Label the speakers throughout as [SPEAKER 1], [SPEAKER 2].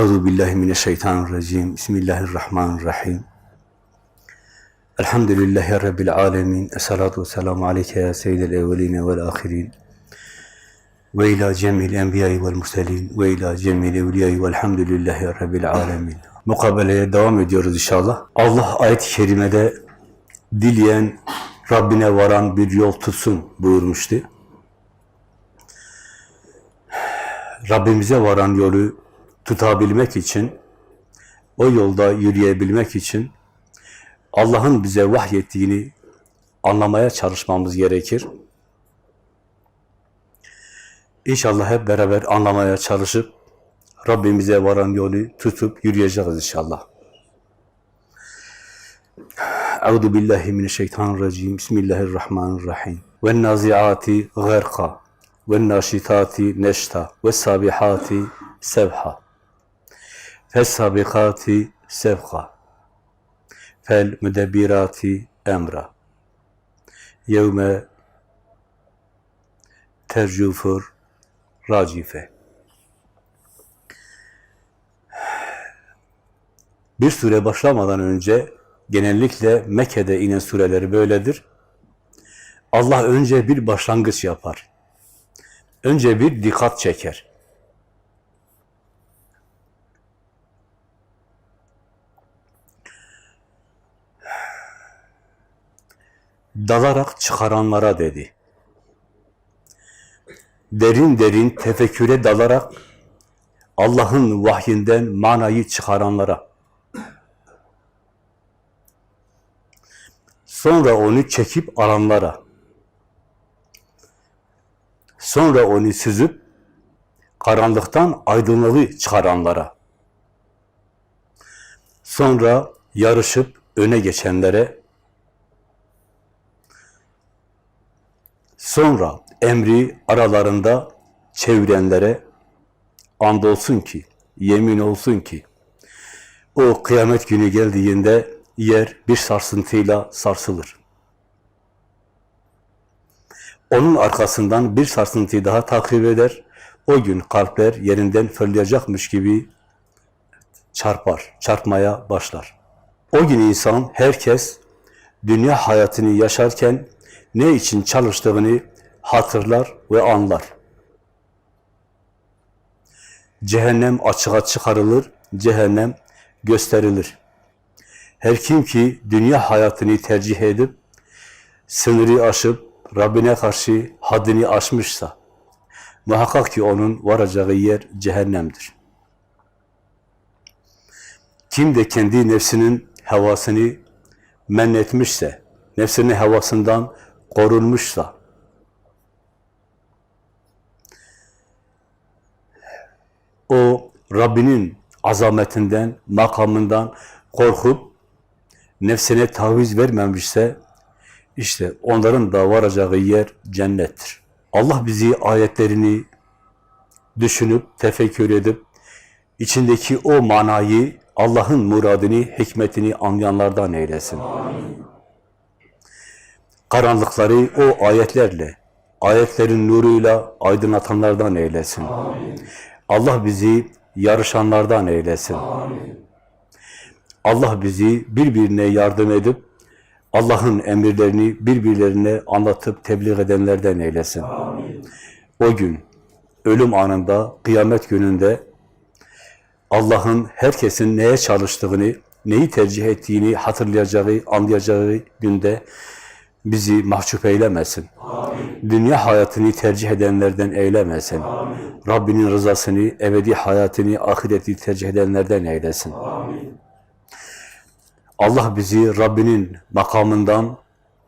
[SPEAKER 1] Euzu billahi mineşşeytanirracim. Bismillahirrahmanirrahim. Elhamdülillahi rabbil alamin. Essalatu vesselamu aleyke ya seyyidel evvelin ve'l ahirin. Ve ila cemil enbiya'i ve'l murselin ve ila cemil evliya'i ve'lhamdülillahi rabbil alamin. Mukabeleye devam ediyoruz inşallah. Allah ayet-i kerimede dileyen Rabbine varan bir yol tutsun buyurmuştu. Rabbimize varan yolu tutabilmek için, o yolda yürüyebilmek için Allah'ın bize vahyettiğini anlamaya çalışmamız gerekir. İnşallah hep beraber anlamaya çalışıp Rabbimize varan yolu tutup yürüyeceğiz inşallah. Euzu billahi mineşşeytanirracim. Bismillahirrahmanirrahim. Ve naziati gharqa ve naşitati neşta ve sabihati sevha. Fes-sabikati sevka. Fel müdebbirati emra. Yevme tercufur racife. Bir sure başlamadan önce genellikle Mekke'de inen sureleri böyledir. Allah önce bir başlangıç yapar. Önce bir dikkat çeker. Dalarak çıkaranlara dedi. Derin derin tefekküre dalarak Allah'ın vahyinden manayı çıkaranlara. Sonra onu çekip alanlara. Sonra onu süzüp karanlıktan aydınlığı çıkaranlara. Sonra yarışıp öne geçenlere. Sonra emri aralarında çevirenlere andolsun ki, yemin olsun ki o kıyamet günü geldiğinde yer bir sarsıntıyla sarsılır. Onun arkasından bir sarsıntıyı daha takip eder. O gün kalpler yerinden fırlayacakmış gibi çarpar, çarpmaya başlar. O gün insan, herkes dünya hayatını yaşarken ne için çalıştığını hatırlar ve anlar. Cehennem açığa çıkarılır, cehennem gösterilir. Her kim ki dünya hayatını tercih edip, sınırı aşıp, Rabbine karşı haddini aşmışsa, muhakkak ki onun varacağı yer cehennemdir. Kim de kendi nefsinin hevasını men etmişse, nefsinin hevasından korunmuşsa, o Rabbinin azametinden, makamından korkup nefsine taviz vermemişse işte onların da varacağı yer cennettir. Allah bizi ayetlerini düşünüp, tefekkür edip içindeki o manayı, Allah'ın muradını, hikmetini anlayanlardan eylesin. Amin. Karanlıkları o ayetlerle, ayetlerin nuruyla aydınlatanlardan eylesin. Amin. Allah bizi yarışanlardan eylesin. Amin. Allah bizi birbirine yardım edip, Allah'ın emirlerini birbirlerine anlatıp tebliğ edenlerden eylesin. Amin. O gün, ölüm anında, kıyamet gününde Allah'ın herkesin neye çalıştığını, neyi tercih ettiğini hatırlayacağı, anlayacağı günde bizi mahcup eylemesin. Amin. Dünya hayatını tercih edenlerden eylemesin. Amin. Rabbinin rızasını, ebedi hayatını, ahireti tercih edenlerden eylesin. Amin. Allah bizi Rabbinin makamından,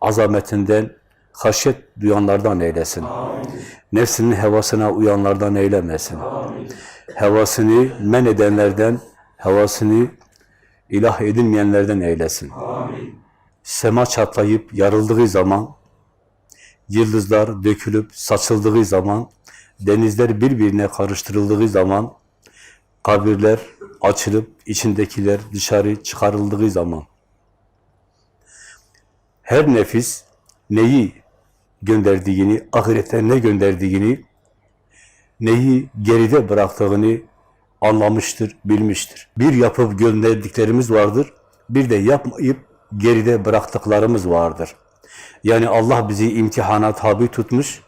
[SPEAKER 1] azametinden, haşyet duyanlardan eylesin. Amin. Nefsinin hevasına uyanlardan eylemesin. Amin. Hevasını men edenlerden, hevasını ilah edinmeyenlerden eylesin. Amin. Sema çatlayıp yarıldığı zaman, yıldızlar dökülüp saçıldığı zaman, denizler birbirine karıştırıldığı zaman, kabirler açılıp içindekiler dışarı çıkarıldığı zaman her nefis neyi gönderdiğini, ahirete ne gönderdiğini, neyi geride bıraktığını anlamıştır, bilmiştir. Bir yapıp gönderdiklerimiz vardır, bir de yapmayıp geride bıraktıklarımız vardır. Yani Allah bizi imtihana tabi tutmuş,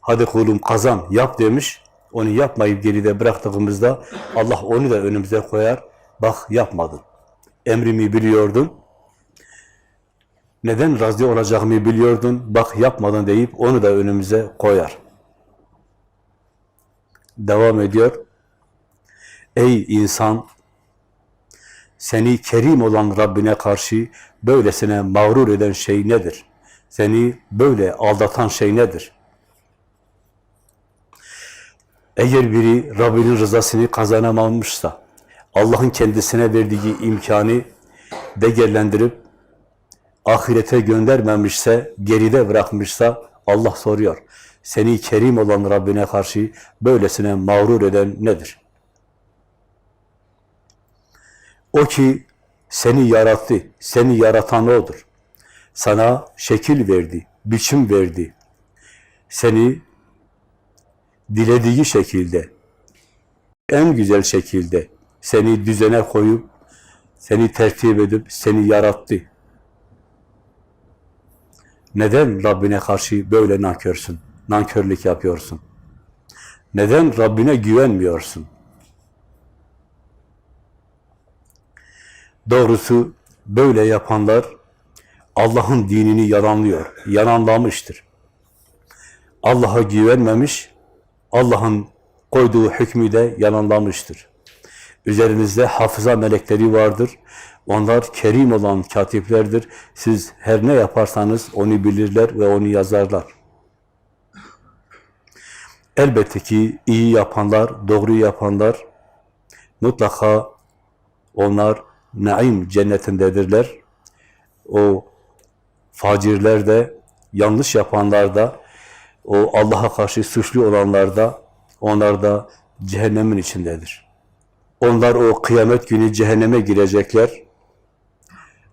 [SPEAKER 1] hadi kulum kazan, yap demiş, onu yapmayıp geride bıraktığımızda Allah onu da önümüze koyar, bak yapmadın. Emrimi biliyordun, neden razı olacağımı biliyordun, bak yapmadın deyip onu da önümüze koyar. Devam ediyor. Ey insan, seni kerim olan Rabbine karşı böylesine mağrur eden şey nedir? Seni böyle aldatan şey nedir? Eğer biri Rabbinin rızasını kazanamamışsa, Allah'ın kendisine verdiği imkanı değerlendirip ahirete göndermemişse, geride bırakmışsa Allah soruyor. Seni kerim olan Rabbine karşı böylesine mağrur eden nedir? O ki seni yarattı, seni yaratan O'dur. Sana şekil verdi, biçim verdi. Seni dilediği şekilde, en güzel şekilde seni düzene koyup, seni tertip edip, seni yarattı. Neden Rabbine karşı böyle nankörsün? Nankörlük yapıyorsun. Neden Rabbine güvenmiyorsun? Doğrusu böyle yapanlar Allah'ın dinini yalanlıyor, yalanlamıştır. Allah'a güvenmemiş, Allah'ın koyduğu hükmü de yalanlamıştır. Üzerinizde hafıza melekleri vardır. Onlar kerim olan katiplerdir. Siz her ne yaparsanız onu bilirler ve onu yazarlar. Elbette ki iyi yapanlar, doğru yapanlar mutlaka onlar naim cennetindedirler. O facirler de, yanlış yapanlar da, o Allah'a karşı suçlu olanlar da, onlar da cehennemin içindedir. Onlar o kıyamet günü cehenneme girecekler.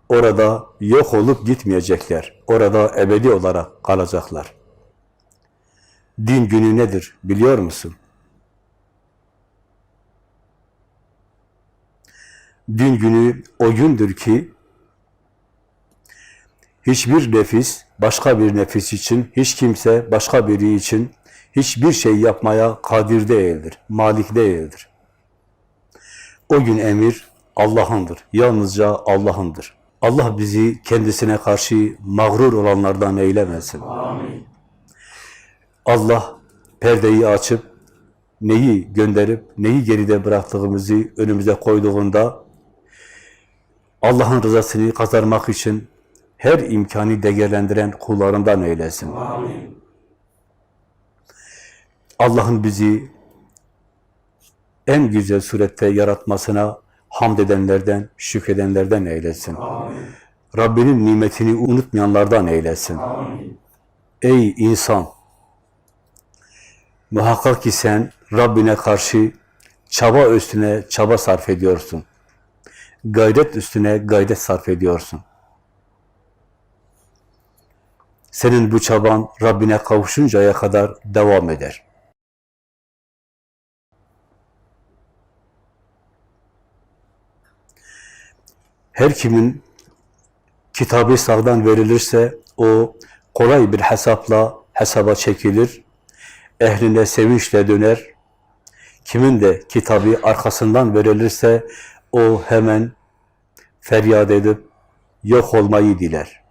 [SPEAKER 1] Orada yok olup gitmeyecekler. Orada ebedi olarak kalacaklar. Din günü nedir biliyor musun? Din günü o gündür ki hiçbir nefis başka bir nefis için, hiç kimse başka biri için hiçbir şey yapmaya kadir değildir, malik değildir. O gün emir Allah'ındır, yalnızca Allah'ındır. Allah bizi kendisine karşı mağrur olanlardan eylemesin.
[SPEAKER 2] Amin.
[SPEAKER 1] Allah perdeyi açıp neyi gönderip neyi geride bıraktığımızı önümüze koyduğunda Allah'ın rızasını kazanmak için her imkanı değerlendiren kullarından eylesin.
[SPEAKER 2] Amin.
[SPEAKER 1] Allah'ın bizi en güzel surette yaratmasına hamd edenlerden, şükredenlerden eylesin.
[SPEAKER 2] Amin.
[SPEAKER 1] Rabbinin nimetini unutmayanlardan eylesin.
[SPEAKER 2] Amin.
[SPEAKER 1] Ey insan! Muhakkak ki sen Rabbine karşı çaba üstüne çaba sarf ediyorsun. Gayret üstüne gayret sarf ediyorsun. Senin bu çaban Rabbine kavuşuncaya kadar devam eder. Her kimin kitabı sağdan verilirse o kolay bir hesapla hesaba çekilir. Ehline sevinçle döner. Kimin de kitabı arkasından verilirse o hemen feryat edip yok olmayı diler.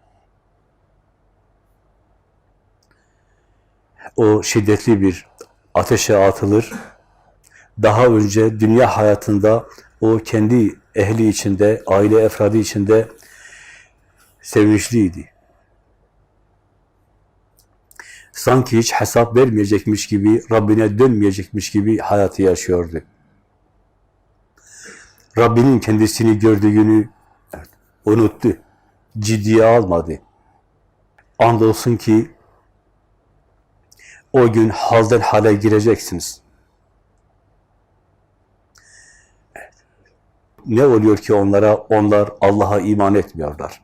[SPEAKER 1] O şiddetli bir ateşe atılır. Daha önce dünya hayatında o kendi ehli içinde, aile efradı içinde sevinçliydi. Sanki hiç hesap vermeyecekmiş gibi, Rabbine dönmeyecekmiş gibi hayatı yaşıyordu. Rabbinin kendisini gördüğünü evet, unuttu. Ciddiye almadı. Andolsun ki o gün halden hale gireceksiniz. Ne oluyor ki onlara? Onlar Allah'a iman etmiyorlar.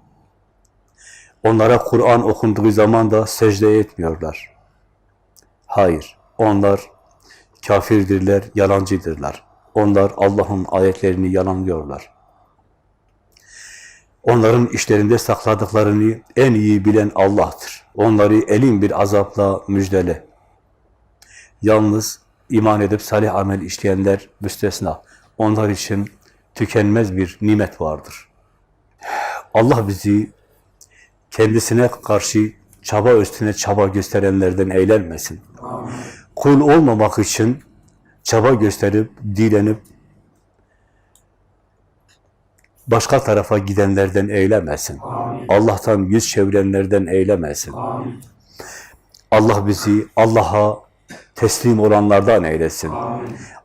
[SPEAKER 1] Onlara Kur'an okunduğu zaman da secde etmiyorlar. Hayır, onlar kafirdirler, yalancıdırlar. Onlar Allah'ın ayetlerini yalanlıyorlar. Onların işlerinde sakladıklarını en iyi bilen Allah'tır. Onları elin bir azapla müjdele. Yalnız iman edip salih amel işleyenler müstesna. Onlar için tükenmez bir nimet vardır. Allah bizi kendisine karşı çaba üstüne çaba gösterenlerden eğlenmesin. Kul olmamak için çaba gösterip, dilenip, başka tarafa gidenlerden eylemesin. Allah'tan yüz çevirenlerden eylemesin. Allah bizi Allah'a teslim olanlardan eylesin.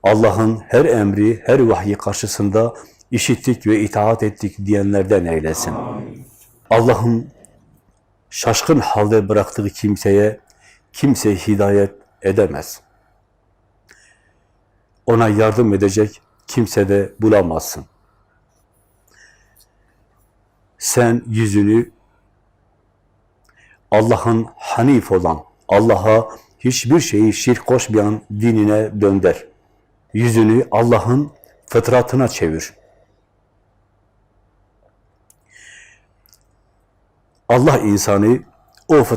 [SPEAKER 1] Allah'ın her emri, her vahyi karşısında işittik ve itaat ettik diyenlerden eylesin. Allah'ın şaşkın halde bıraktığı kimseye kimse hidayet edemez. Ona yardım edecek kimse de bulamazsın. Sen yüzünü Allah'ın hanif olan, Allah'a hiçbir şeyi şirk koşmayan dinine dönder. Yüzünü Allah'ın fıtratına çevir. Allah insanı o fıtratına